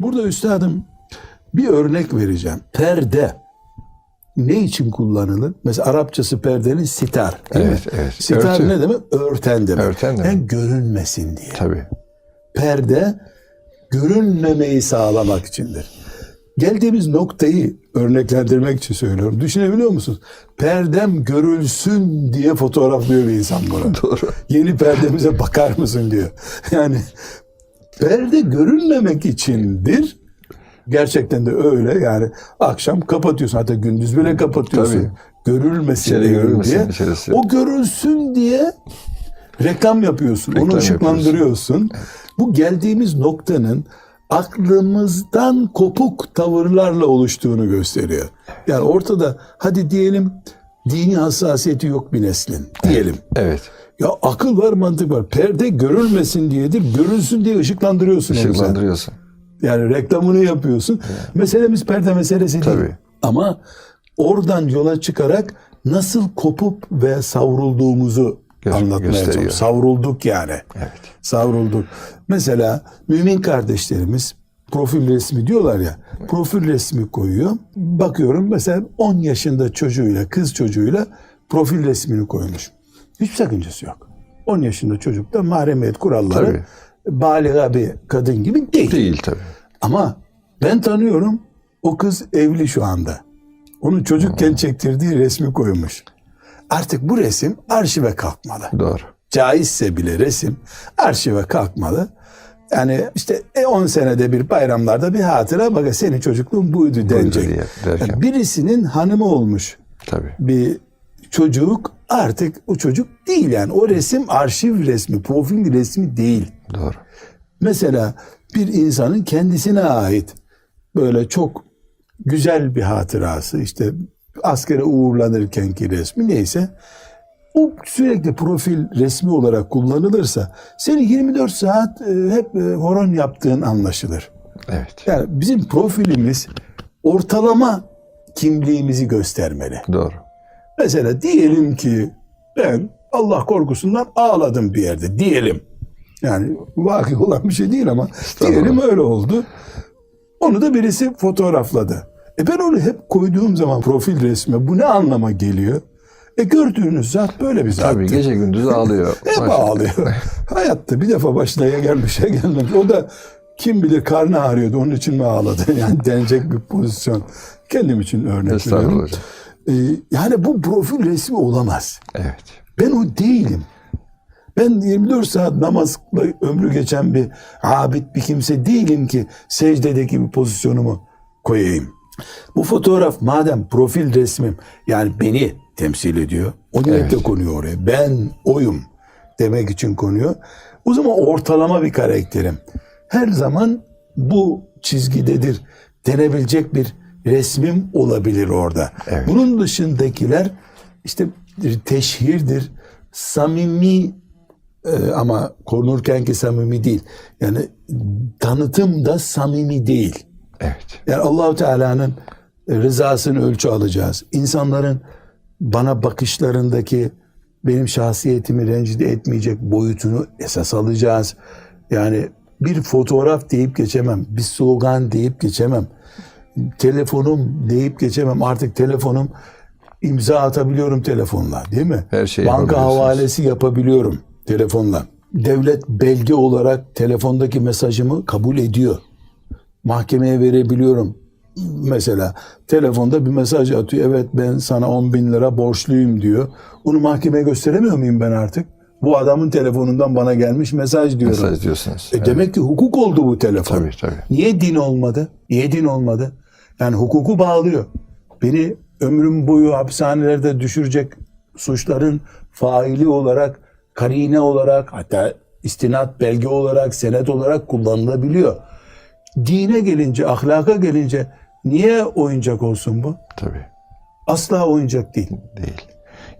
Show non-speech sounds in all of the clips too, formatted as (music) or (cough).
Burada üstadım bir örnek vereceğim. Perde ne için kullanılır? Mesela Arapçası perdenin sitar. Evet, evet. Sitar Örtü. ne demek? Örten demek. Örten demek. Yani görünmesin diye. Tabii. Perde görünmemeyi sağlamak içindir. Geldiğimiz noktayı örneklendirmek için söylüyorum. Düşünebiliyor musunuz? Perdem görülsün diye fotoğraflıyor bir insan bunu. (laughs) Doğru. Yeni perdemize bakar mısın diyor. Yani perde görünmemek içindir. Gerçekten de öyle. Yani akşam kapatıyorsun. Hatta gündüz bile kapatıyorsun. Tabii. Görülmesin İçeri diye. görülmesin içerisi. O görülsün diye reklam yapıyorsun. Reklam Onu ışıklandırıyorsun. Bu geldiğimiz noktanın aklımızdan kopuk tavırlarla oluştuğunu gösteriyor. Yani ortada hadi diyelim dini hassasiyeti yok bir neslin diyelim. Evet. Ya akıl var mantık var. Perde görülmesin diyedir. Görülsün diye ışıklandırıyorsun. Işıklandırıyorsun. Yani reklamını yapıyorsun. Meselemiz perde meselesi değil. Tabii. Ama oradan yola çıkarak nasıl kopup ve savrulduğumuzu Gö- anlatmaya çalışıyorum. Savrulduk yani. Evet. Savrulduk. Mesela mümin kardeşlerimiz profil resmi diyorlar ya. Profil resmi koyuyor. Bakıyorum mesela 10 yaşında çocuğuyla, kız çocuğuyla profil resmini koymuş. Hiçbir sakıncası yok. 10 yaşında çocuk da mahremiyet kuralları Tabii. baliga bir kadın gibi değil. Değil tabii. Ama ben tanıyorum o kız evli şu anda. Onun çocukken çektirdiği resmi koymuş. Artık bu resim arşive kalkmalı. Doğru. Caizse bile resim arşive kalkmalı. Yani işte e, 10 senede bir bayramlarda bir hatıra bak senin çocukluğun buydu denecek. diye derken. Yani birisinin hanımı olmuş Tabii. bir çocuk artık o çocuk değil yani. O resim arşiv resmi, profil resmi değil. Doğru. Mesela bir insanın kendisine ait böyle çok güzel bir hatırası işte askere uğurlanırkenki resmi neyse o sürekli profil resmi olarak kullanılırsa senin 24 saat e, hep e, horon yaptığın anlaşılır. Evet. Yani bizim profilimiz ortalama kimliğimizi göstermeli. Doğru. Mesela diyelim ki ben Allah korkusundan ağladım bir yerde diyelim. Yani vakı olan bir şey değil ama diyelim öyle oldu. Onu da birisi fotoğrafladı. E ben onu hep koyduğum zaman profil resme bu ne anlama geliyor? E gördüğünüz zat böyle bir zattı. Tabii gece gündüz ağlıyor. (laughs) Hep Maş- ağlıyor. Hayatta bir defa başına ya gelmiş ya gelmemiş. O da kim bilir karnı ağrıyordu onun için mi ağladı? (laughs) Yani denecek bir pozisyon. Kendim için örnek veriyorum. Ee, yani bu profil resmi olamaz. Evet. Ben o değilim. Ben 24 saat namazla ömrü geçen bir abid bir kimse değilim ki secdedeki bir pozisyonumu koyayım. Bu fotoğraf madem profil resmim yani beni temsil ediyor. O niyetle konuyor oraya. Ben oyum demek için konuyor. O zaman ortalama bir karakterim. Her zaman bu çizgidedir denebilecek bir resmim olabilir orada. Evet. Bunun dışındakiler işte teşhirdir, samimi e, ama korunurkenki samimi değil. Yani tanıtım da samimi değil. Evet. Yani Allahu Teala'nın rızasını ölçü alacağız. İnsanların bana bakışlarındaki benim şahsiyetimi rencide etmeyecek boyutunu esas alacağız. Yani bir fotoğraf deyip geçemem. Bir slogan deyip geçemem. Telefonum deyip geçemem. Artık telefonum imza atabiliyorum telefonla değil mi? Her şeyi Banka havalesi yapabiliyorum telefonla. Devlet belge olarak telefondaki mesajımı kabul ediyor mahkemeye verebiliyorum. Mesela telefonda bir mesaj atıyor. Evet ben sana 10 bin lira borçluyum diyor. Onu mahkemeye gösteremiyor muyum ben artık? Bu adamın telefonundan bana gelmiş mesaj diyorum. Mesaj diyorsunuz. E demek ki hukuk oldu bu telefon. Tabii, tabii. Niye din olmadı? Niye din olmadı? Yani hukuku bağlıyor. Beni ömrüm boyu hapishanelerde düşürecek suçların faili olarak, karine olarak hatta istinat belge olarak, senet olarak kullanılabiliyor. Dine gelince, ahlaka gelince niye oyuncak olsun bu? Tabii. Asla oyuncak değil. Değil.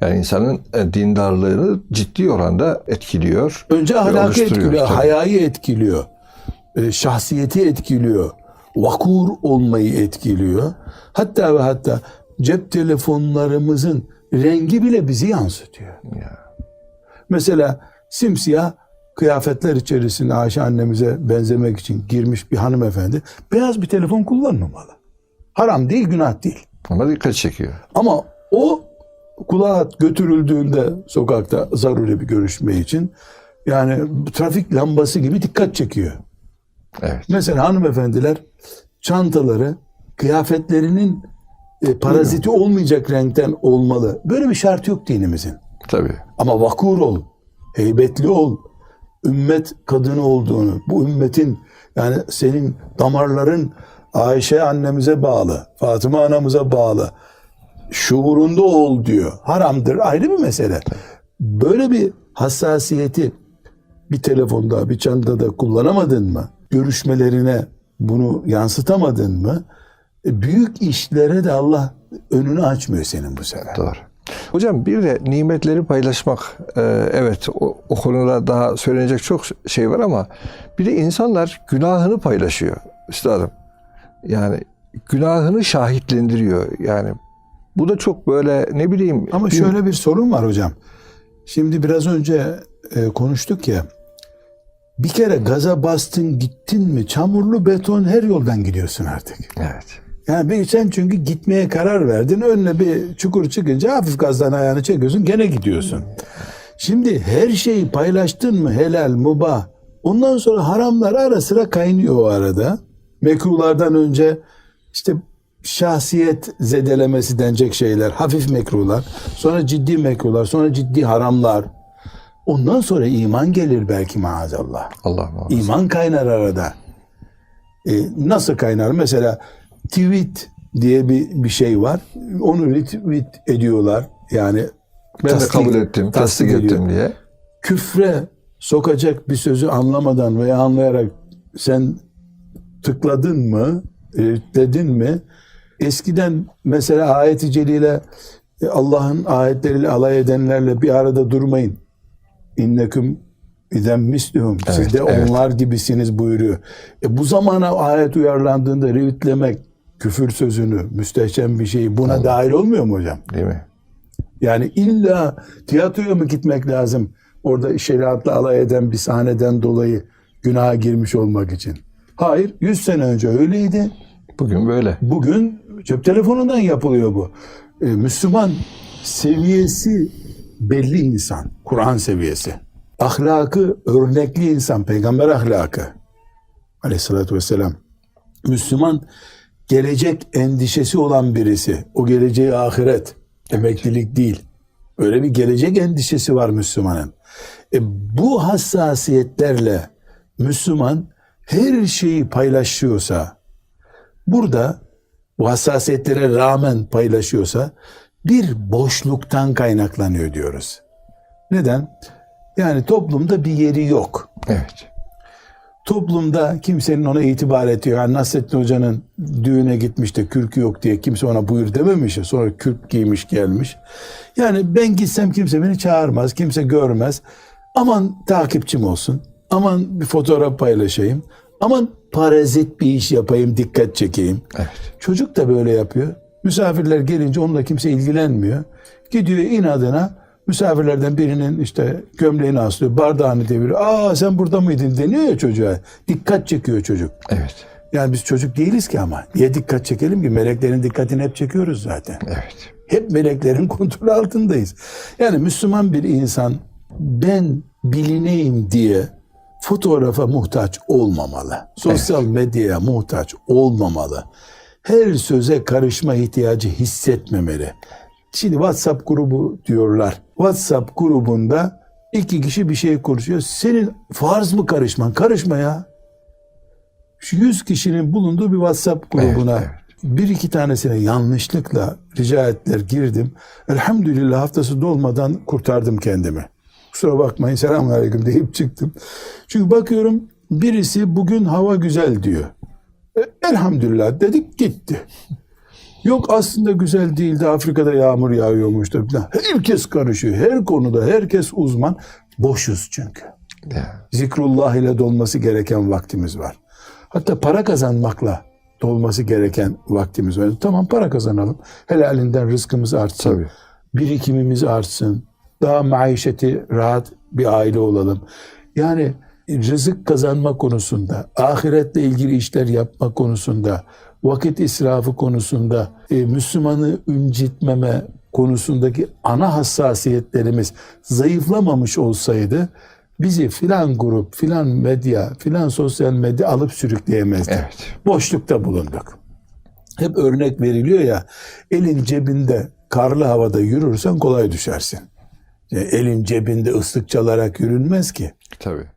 Yani insanın e, dindarlığını ciddi oranda etkiliyor. Önce ahlakı etkiliyor, Tabii. hayayı etkiliyor, e, şahsiyeti etkiliyor, vakur olmayı etkiliyor. Hatta ve hatta cep telefonlarımızın rengi bile bizi yansıtıyor. Ya. Mesela simsiyah kıyafetler içerisinde Ayşe annemize benzemek için girmiş bir hanımefendi beyaz bir telefon kullanmamalı. Haram değil, günah değil. Ama dikkat çekiyor. Ama o kulağa götürüldüğünde sokakta zaruri bir görüşme için yani trafik lambası gibi dikkat çekiyor. Evet. Mesela hanımefendiler çantaları kıyafetlerinin e, paraziti olmayacak renkten olmalı. Böyle bir şart yok dinimizin. Tabii. Ama vakur ol, heybetli ol. Ümmet kadını olduğunu, bu ümmetin yani senin damarların Ayşe annemize bağlı, Fatıma anamıza bağlı. Şuurunda ol diyor. Haramdır ayrı bir mesele. Böyle bir hassasiyeti bir telefonda, bir çantada kullanamadın mı? Görüşmelerine bunu yansıtamadın mı? e, Büyük işlere de Allah önünü açmıyor senin bu sefer. Doğru. Hocam bir de nimetleri paylaşmak. e, evet o, o konuda daha söylenecek çok şey var ama bir de insanlar günahını paylaşıyor üstadım. Yani günahını şahitlendiriyor. Yani bu da çok böyle ne bileyim. Ama şöyle bir sorun var hocam. Şimdi biraz önce e, konuştuk ya. Bir kere gaza bastın gittin mi çamurlu beton her yoldan gidiyorsun artık. Evet. Yani bir sen çünkü gitmeye karar verdin. Önüne bir çukur çıkınca hafif gazdan ayağını çekiyorsun gene gidiyorsun. Şimdi her şeyi paylaştın mı helal mubah. Ondan sonra haramlar ara sıra kaynıyor o arada. Mekruhlardan önce işte şahsiyet zedelemesi denecek şeyler, hafif mekruhlar, sonra ciddi mekruhlar, sonra ciddi haramlar. Ondan sonra iman gelir belki maazallah. Allah muhafaza. İman kaynar arada. E, nasıl kaynar? Mesela tweet diye bir, bir şey var. Onu retweet ediyorlar. Yani Ben de tasdik- kabul ettim, tasdik ediyor. ettim diye. Küfre sokacak bir sözü anlamadan veya anlayarak sen tıkladın mı, e, dedin mi? Eskiden mesela ayet-i celile e, Allah'ın ayetleriyle alay edenlerle bir arada durmayın. İnneküm idem mislihum. Siz Evet, de evet. onlar gibisiniz buyuruyor. E bu zamana ayet uyarlandığında rivitlemek küfür sözünü, müstehcen bir şeyi buna dahil olmuyor mu hocam? Değil mi? Yani illa tiyatroya mı gitmek lazım? Orada şeriatla alay eden bir sahneden dolayı günaha girmiş olmak için. Hayır, 100 sene önce öyleydi. Bugün böyle. Bugün cep telefonundan yapılıyor bu. Ee, Müslüman seviyesi belli insan. Kur'an seviyesi. Ahlakı örnekli insan. Peygamber ahlakı. Aleyhissalatü vesselam. Müslüman gelecek endişesi olan birisi. O geleceği ahiret. Emeklilik değil. Öyle bir gelecek endişesi var Müslümanın. E, bu hassasiyetlerle Müslüman her şeyi paylaşıyorsa, burada bu hassasiyetlere rağmen paylaşıyorsa bir boşluktan kaynaklanıyor diyoruz. Neden? Yani toplumda bir yeri yok. Evet. Toplumda kimsenin ona itibar ettiği, yani Nasrettin Hoca'nın düğüne gitmiş de kürkü yok diye kimse ona buyur dememiş. Sonra kürk giymiş gelmiş. Yani ben gitsem kimse beni çağırmaz, kimse görmez. Aman takipçim olsun, aman bir fotoğraf paylaşayım, aman parazit bir iş yapayım, dikkat çekeyim. Evet. Çocuk da böyle yapıyor. Misafirler gelince onunla kimse ilgilenmiyor. Gidiyor inadına misafirlerden birinin işte gömleğini aslıyor, bardağını deviriyor. Aa sen burada mıydın deniyor ya çocuğa. Dikkat çekiyor çocuk. Evet. Yani biz çocuk değiliz ki ama. Niye dikkat çekelim ki? Meleklerin dikkatini hep çekiyoruz zaten. Evet. Hep meleklerin (laughs) kontrolü altındayız. Yani Müslüman bir insan ben bilineyim diye fotoğrafa muhtaç olmamalı. Sosyal medyaya muhtaç olmamalı. Her söze karışma ihtiyacı hissetmemeli. Şimdi WhatsApp grubu diyorlar. WhatsApp grubunda iki kişi bir şey konuşuyor. Senin farz mı karışman? Karışma ya. Şu 100 kişinin bulunduğu bir WhatsApp grubuna Evet, bir iki tanesine yanlışlıkla rica ettiler girdim. Elhamdülillah haftası dolmadan kurtardım kendimi. Kusura bakmayın selamünaleyküm deyip çıktım. Çünkü bakıyorum birisi bugün hava güzel diyor. Elhamdülillah dedik gitti. Yok aslında güzel değildi Afrika'da yağmur yağıyormuş da falan. Herkes karışıyor. Her konuda herkes uzman. Boşuz çünkü zikrullah ile dolması gereken vaktimiz var. Hatta para kazanmakla dolması gereken vaktimiz var. Tamam para kazanalım. Helalinden rızkımız artsın. Tabii. Birikimimiz artsın. Daha maişeti rahat bir aile olalım. Yani rızık kazanma konusunda, ahiretle ilgili işler yapma konusunda, vakit israfı konusunda, e, Müslümanı incitmeme konusundaki ana hassasiyetlerimiz zayıflamamış olsaydı bizi filan grup, filan medya, filan sosyal medya alıp sürükleyemezdi. Evet. Boşlukta bulunduk. Hep örnek veriliyor ya, elin cebinde karlı havada yürürsen kolay düşersin. E, elin cebinde ıslık çalarak yürünmez ki. Tabii.